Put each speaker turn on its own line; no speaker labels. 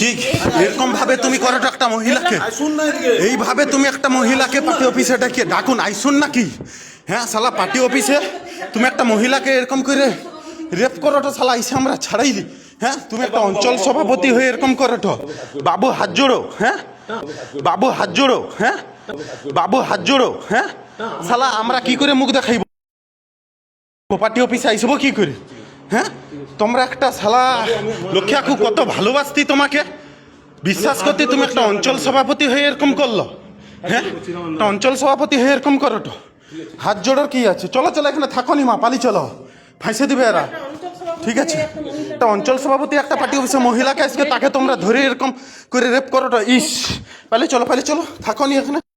ঠিক এরকম ভাবে তুমি করো একটা মহিলাকে এইভাবে তুমি একটা মহিলাকে পার্টি অফিসে ডাকিয়ে ডাকুন আইসুন নাকি হ্যাঁ শালা পার্টি অফিসে তুমি একটা মহিলাকে এরকম করে রেপ করোটো শালা আইসে আমরা হ্যাঁ তুমি একটা অঞ্চল সভাপতি হয়ে এরকম করোটো। বাবু হাত জোড়ো হ্যাঁ? বাবু হাত জোড়ো হ্যাঁ? বাবু, হাত জোড়ো হ্যাঁ? সালা আমরা কি করে মুখ দেখাইব? পার্টি অফিসে আইসব কি করে? হ্যাঁ? তোমরা একটা শালা লক্ষ্যাকু কত ভালোবাসতি তোমাকে? বিশ্বাস করতে তুমি একটা অঞ্চল সভাপতি হয়ে এরকম করল। হ্যাঁ? একটা অঞ্চল সভাপতি হয়ে এরকম করো তো হাত জোড়ার কি আছে? চলো চলো, এখানে থাকো নি মা, পালি চলো। ফাঁসে দিবে এরা। ঠিক আছে? একটা অঞ্চল সভাপতি, একটা পার্টি অফিসে মহিলাকে আজকে তাকে তোমরা ধরে এরকম করে রেপ করো ইস, পালি চলো পালি চলো, থাকো নি এখানে।